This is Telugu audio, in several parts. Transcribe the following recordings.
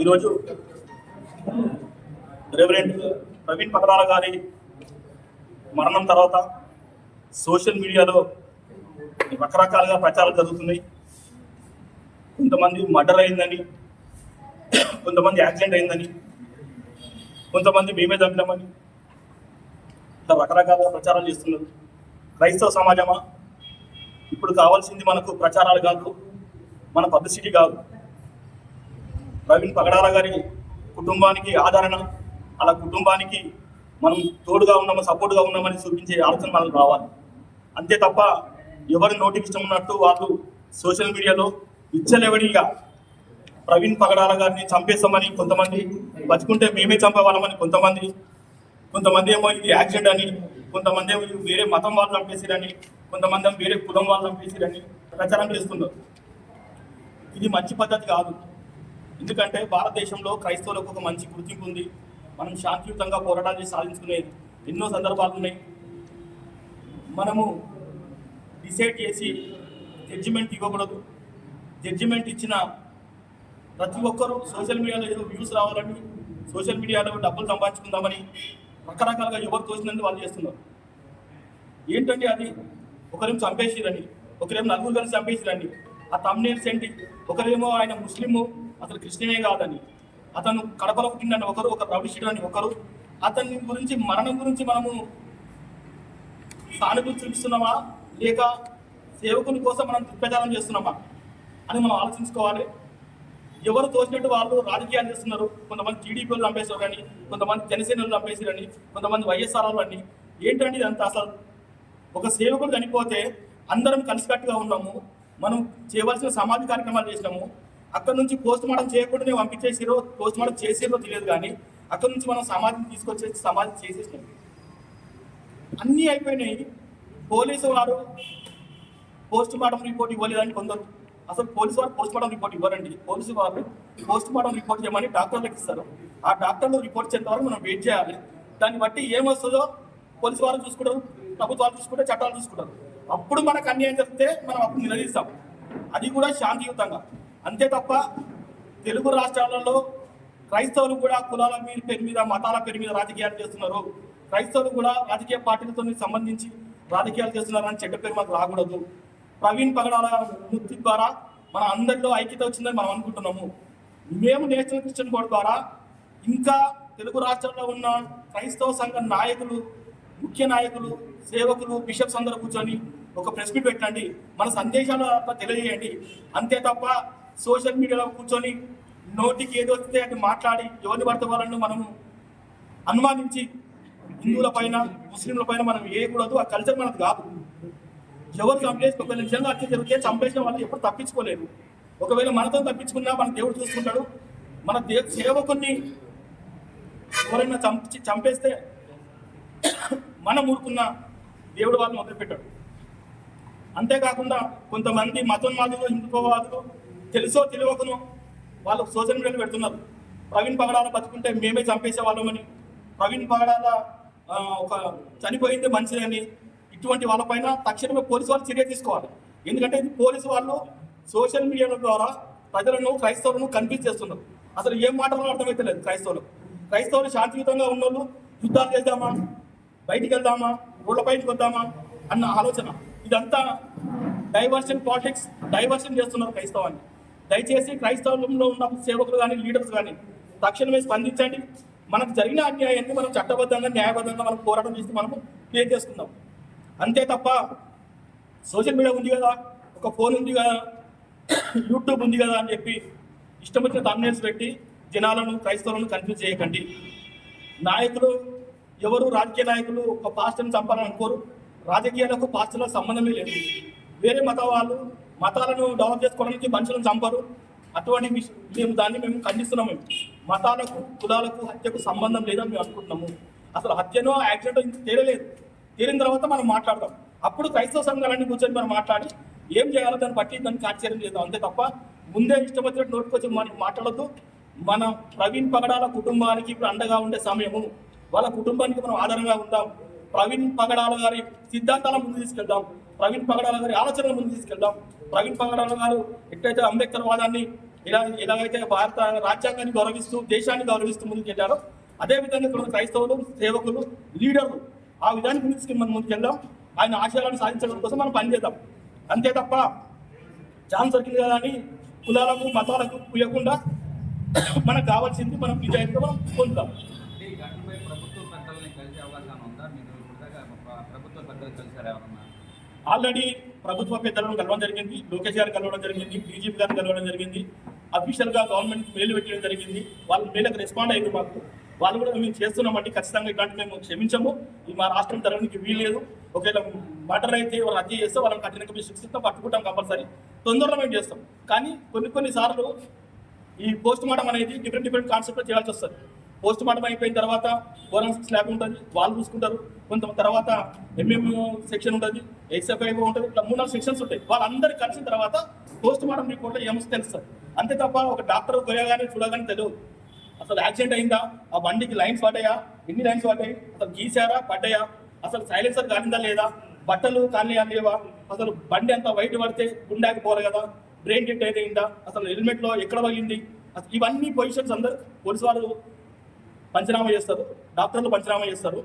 ఈరోజు రెవరెంట్ ప్రవీణ్ పగడాల గారి మరణం తర్వాత సోషల్ మీడియాలో రకరకాలుగా ప్రచారం జరుగుతున్నాయి. కొంతమంది మర్డర్ అయిందని కొంతమంది యాక్సిడెంట్ అయిందని కొంతమంది మేమే చంపినామని ఇట్లా రకరకాలుగా ప్రచారం చేస్తున్నారు. క్రైస్తవ సమాజమా? ఇప్పుడు కావాల్సింది మనకు ప్రచారాలు కాదు మన పబ్లిసిటీ కాదు. ప్రవీణ్ పగడాల గారి కుటుంబానికి ఆదరణ అలా కుటుంబానికి మనం తోడుగా ఉన్నాము సపోర్ట్గా ఉన్నామని చూపించే ఆలోచన మనకు రావాలి. అంతే తప్ప ఎవరి నోటికి ఇష్టం ఉన్నట్టు వాళ్ళు సోషల్ మీడియాలో విచ్చలెవడిగా ప్రవీణ్ పగడాల గారిని చంపేస్తామని కొంతమంది బతుకుంటే మేమే చంపేవాళ్ళమని కొంతమంది కొంతమంది ఏమో ఇది యాక్సిడెంట్ అని కొంతమంది ఏమో వేరే మతం వాళ్ళు చంపేసిరని కొంతమంది వేరే కులం వాళ్ళు చంపేసిరని ప్రచారం చేస్తున్నారు. ఇది మంచి పద్ధతి కాదు. ఎందుకంటే భారతదేశంలో క్రైస్తవులకు ఒక మంచి గుర్తింపు ఉంది. మనం శాంతియుతంగా పోరాటాన్ని సాధించుకునే ఎన్నో సందర్భాలు ఉన్నాయి. మనము డిసైడ్ చేసి జడ్జిమెంట్ ఇవ్వకూడదు. జడ్జిమెంట్ ఇచ్చిన ప్రతి ఒక్కరూ సోషల్ మీడియాలో ఏదో వ్యూస్ రావాలని సోషల్ మీడియాలో డబ్బులు సంపాదించుకుందామని రకరకాలుగా ఎవరు తోచినందుకు వాళ్ళు చేస్తున్నారు. ఏంటంటే అది? ఒకరేమో చంపేసిరని ఒకరేమో నలుగురు కలిసి చంపేసిరని ఆ తమ్నేల్స్ ఏంటి? ఒకరేమో ఆయన ముస్లిము అసలు కృష్ణమే కాదని. అతను కడపలో పుట్టిండని ఒకరు ఒక రవిషుడు అని ఒకరు. అతని గురించి మరణం గురించి మనము సానుభూతి చూపిస్తున్నామా? లేక సేవకుని కోసం మనం దుర్ప్రచారం చేస్తున్నామా? అని మనం ఆలోచించుకోవాలి. ఎవరు తోచినట్టు వాళ్ళు రాజకీయాలు చేస్తున్నారు? కొంతమంది టీడీపీలు చంపేశారు కానీ కొంతమంది జనసేనలు వాళ్ళు చంపేసారని కొంతమంది వైఎస్ఆర్ అని ఏంటంటే ఇదంతా అసలు? ఒక సేవకుడు చనిపోతే అందరం కలిసికట్టుగా ఉన్నాము. మనం చేయవలసిన సమాజ కార్యక్రమాలు చేసినాము. అక్కడ నుంచి పోస్ట్ మార్టం చేయకుండానే పంపించేసిరో పోస్ట్ మార్టం చేసేదో తెలియదు కానీ అక్కడ నుంచి మనం సమాధిని తీసుకొచ్చేసి సమాధి చేసేసినాం. అన్నీ అయిపోయినాయి. పోలీసు వారు పోస్ట్ మార్టం రిపోర్ట్ ఇవ్వలేదని కొందరు అసలు పోలీసు వారు పోస్ట్ మార్టం రిపోర్ట్ ఇవ్వరండి. పోలీసు వారు పోస్ట్ మార్టం రిపోర్ట్ చేయమని డాక్టర్లకు ఇస్తారు. ఆ డాక్టర్లు రిపోర్ట్ చేసిన వరకు మనం వెయిట్ చేయాలి. దాన్ని బట్టి ఏమొస్తుందో పోలీసు వారు చూసుకుంటారు ప్రభుత్వాలు చూసుకుంటే చట్టాలు చూసుకుంటారు. అప్పుడు మనకు అన్యాయం జరిగితే మనం అప్పుడు నిలదీస్తాం. అది కూడా శాంతియుతంగా. అంతే తప్ప తెలుగు రాష్ట్రాలలో క్రైస్తవులు కూడా కులాల మీద పేరు మీద మతాల పేరు మీద రాజకీయాలు చేస్తున్నారు. క్రైస్తవులు కూడా రాజకీయ పార్టీలతో సంబంధించి రాజకీయాలు చేస్తున్నారని చెడ్డ పేరు మాకు రాకూడదు. ప్రవీణ్ పగడాల మృతి ద్వారా మన అందరిలో ఐక్యత వచ్చిందని మనం అనుకుంటున్నాము. మేము నేషనల్ క్రిస్టియన్ బోర్డు ద్వారా ఇంకా తెలుగు రాష్ట్రాల్లో ఉన్న క్రైస్తవ సంఘ నాయకులు ముఖ్య నాయకులు సేవకులు బిషప్స్ అందరూ కూర్చొని ఒక ప్రెస్ మీట్ పెట్టండి. మన సందేశాలు తెలియజేయండి. అంతే తప్ప సోషల్ మీడియాలో కూర్చొని నోటికి ఏదో వస్తే అది మాట్లాడి ఎవరిని పడితే వాళ్ళను మనము అనుమానించి హిందువుల పైన ముస్లింల పైన మనం వేయకూడదు. ఆ కల్చర్ మనకు కాదు. ఎవరు చంపేసి ఒకవేళ నిజంగా హత్య జరిగితే చంపేసిన వాళ్ళు ఎప్పుడు తప్పించుకోలేరు. ఒకవేళ మనతో తప్పించుకున్నా మన దేవుడు చూసుకుంటాడు మన దే సేవకుని ఎవరైనా చంపి చంపేస్తే మనం ఊరుకున్న దేవుడు వాళ్ళని మొదలుపెట్టాడు అంతేకాకుండా కొంతమంది మతోన్మాదులు హిందుత్వవాదులు తెలుసో తెలియకను వాళ్ళు సోషల్ మీడియాలో పెడుతున్నారు. ప్రవీణ్ పగడాల బతుకుంటే మేమే చంపేసే వాళ్ళమని ప్రవీణ్ పగడాల ఒక చనిపోయింది మంచిదని ఇటువంటి వాళ్ళపైన తక్షణమే పోలీసు వాళ్ళు చర్య తీసుకోవాలి. ఎందుకంటే ఇది పోలీసు వాళ్ళు సోషల్ మీడియాల ద్వారా ప్రజలను క్రైస్తవులను కన్ఫ్యూజ్ చేస్తున్నారు. అసలు ఏం మాటలు అర్థమైతే లేదు క్రైస్తవులు. క్రైస్తవులు శాంతియుతంగా ఉన్నోళ్ళు యుద్ధాలు చేద్దామా? బయటికి వెళ్దామా? రోడ్లపైకి వద్దామా? అన్న ఆలోచన. ఇదంతా డైవర్షన్ పాలిటిక్స్ డైవర్షన్ చేస్తున్నారు క్రైస్తవాన్ని. దయచేసి క్రైస్తవంలో ఉన్న సేవకులు కానీ లీడర్స్ కానీ తక్షణమే స్పందించండి. మనకు జరిగిన అన్యాయాన్ని మనం చట్టబద్ధంగా న్యాయబద్ధంగా మనం పోరాటం చేసి మనము క్లియర్ చేసుకుందాం. అంతే తప్ప సోషల్ మీడియా ఉంది కదా ఒక ఫోన్ ఉంది కదా యూట్యూబ్ ఉంది కదా అని చెప్పి ఇష్టం వచ్చిన తమ్నేల్స్ పెట్టి జనాలను క్రైస్తవులను కన్ఫ్యూజ్ చేయకండి. నాయకులు ఎవరు రాజకీయ నాయకులు ఒక పాస్టర్ని చంపాలని అనుకోరు. రాజకీయాలకు పాస్టర్లకు సంబంధమే లేదు. వేరే మత వాళ్ళు మతాలను డెవలప్ చేసుకోవడానికి మనుషులను చంపరు. అటువంటి మేము దాన్ని మేము ఖండిస్తున్నాము మేము. మతాలకు కులాలకు హత్యకు సంబంధం లేదని మేము అనుకుంటున్నాము. అసలు హత్యనో యాక్సిడెంట్ తీరలేదు. తీరిన తర్వాత మనం మాట్లాడదాం అప్పుడు క్రైస్తవ సంఘాలన్నీ కూర్చొని మనం మాట్లాడి ఏం చేయాలో దాన్ని బట్టి దాన్ని కార్యచర్యం చేద్దాం. అంతే తప్ప ముందే ఇష్టం వచ్చినట్టు నోటుకొచ్చి మనం మాట్లాడద్దు. మన ప్రవీణ్ పగడాల కుటుంబానికి ఇప్పుడు అండగా ఉండే సమయము. వాళ్ళ కుటుంబానికి మనం ఆధారంగా ఉందాం. ప్రవీణ్ పగడాల గారి సిద్ధాంతాల ముందు తీసుకెళ్దాం. ప్రవీణ్ పగడాల గారి ఆలోచనల ముందు తీసుకెళ్దాం. ప్రవీణ్ పగడాల గారు ఎట్లయితే అంబేద్కర్ వాదాన్ని ఇలా ఎలాగైతే భారత రాజ్యాంగాన్ని గౌరవిస్తూ దేశాన్ని గౌరవిస్తూ ముందుకు అదేవిధంగా అదే విధంగా ఇక్కడ క్రైస్తవులు సేవకులు లీడర్లు ఆ విధానికి ముందుకు మనం ముందుకెళ్దాం. ఆయన ఆశయాలను సాధించడం కోసం మనం పనిచేద్దాం అంతే తప్ప ఛాన్స్ దొరికింది కదా అని కులాలకు మతాలకు పుయ్యకుండా మనకు కావాల్సింది మనం నిజాయితీగా మనం పొందుతాం. ప్రభుత్వ పెద్దల్ని కలిసే అవకాశం ఉందా? మీరు ప్రభుత్వ పెద్దలు కలిసారు ఎవరన్నా? ఆల్రెడీ ప్రభుత్వ పెద్దలను కలవడం జరిగింది లోకేష్ గారు కలవడం జరిగింది డీజీపీ గారిని కలవడం జరిగింది. అఫీషియల్గా గవర్నమెంట్ మెయిల్ పెట్టడం జరిగింది. వాళ్ళు మెయిల్కి రెస్పాండ్ అయ్యింది మాకు. వాళ్ళు కూడా మేము చేస్తున్నామండి. ఖచ్చితంగా ఇట్లాంటి మేము క్షమించము. ఈ మా రాష్ట్రం తరగడానికి వీల్లేదు. ఒకవేళ మర్డర్ అయితే వాళ్ళు హత్య చేస్తే వాళ్ళని కఠినంగా శిక్షిస్తాం పట్టుకుంటాం కంపల్సరీ. తొందరలో మేము చేస్తాం. కానీ కొన్ని కొన్ని సార్లు ఈ పోస్ట్ మార్టం అనేది డిఫరెంట్ డిఫరెంట్ కాన్సెప్ట్ చేయాల్సి వస్తుంది. పోస్ట్ మార్టం అయిపోయిన తర్వాత ఫోరెన్సిక్ స్లాబ్ ఉంటుంది వాళ్ళు చూసుకుంటారు. కొంత తర్వాత ఎంఎం సెక్షన్ ఉంటుంది ఎక్స్ఎఫ్ఐ ఉంటుంది. ఇట్లా మూడు నాలుగు సెక్షన్స్ ఉంటాయి. వాళ్ళందరూ కలిసిన తర్వాత పోస్ట్ మార్టం రిపోర్ట్లో ఏమో తెలుస్తుంది అంతే తప్ప ఒక డాక్టర్ పోయగానే చూడగానే తెలియదు. అసలు యాక్సిడెంట్ అయిందా? ఆ బండికి లైన్స్ పడ్డాయా? ఎన్ని లైన్స్ పడ్డాయి? అసలు గీసారా పడ్డాయా? అసలు సైలెన్సర్ కానిందా లేదా? బట్టలు కానీ లేవా? అసలు బండి అంతా వైట్ పడితే గుండాకి పోలే కదా? బ్రెయిన్ డెట్ అయితే అయిందా? అసలు హెల్మెట్లో ఎక్కడ పగిలింది? అసలు ఇవన్నీ పొజిషన్స్ అందరు పోలీసు వాళ్ళు పంచనామా చేస్తారు డాక్టర్లు పంచనామా చేస్తారు.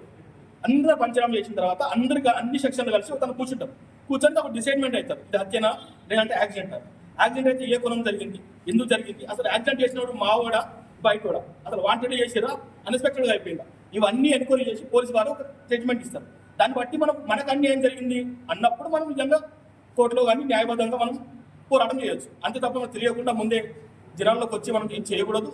అందరూ పంచనామా చేసిన తర్వాత అందరికి అన్ని సెక్షన్లు కలిసి తను కూర్చుంటాం. కూర్చుంటే ఒక డిసైడ్మెంట్ అవుతారు. ఇది హత్యనా లేదంటే యాక్సిడెంట్? యాక్సిడెంట్ అయితే ఏ కులం జరిగింది? ఎందుకు జరిగింది? అసలు యాక్సిడెంట్ చేసినప్పుడు మావోడా బయటోడా అసలు వాంటెడ్ చేసిరా అన్ఎక్స్పెక్టెడ్గా అయిపోయిందా? ఇవన్నీ ఎన్క్వైరీ చేసి పోలీసు వారు ఒక జడ్జ్మెంట్ ఇస్తారు. దాన్ని బట్టి మనం మనకు అన్యాయం జరిగింది? అన్నప్పుడు మనం నిజంగా కోర్టులో కానీ న్యాయబద్ధంగా మనం పోరాటం చేయొచ్చు. అంతే తప్ప మనం తెలియకుండా ముందే జనాల్లోకి వచ్చి మనం ఏం చేయకూడదు.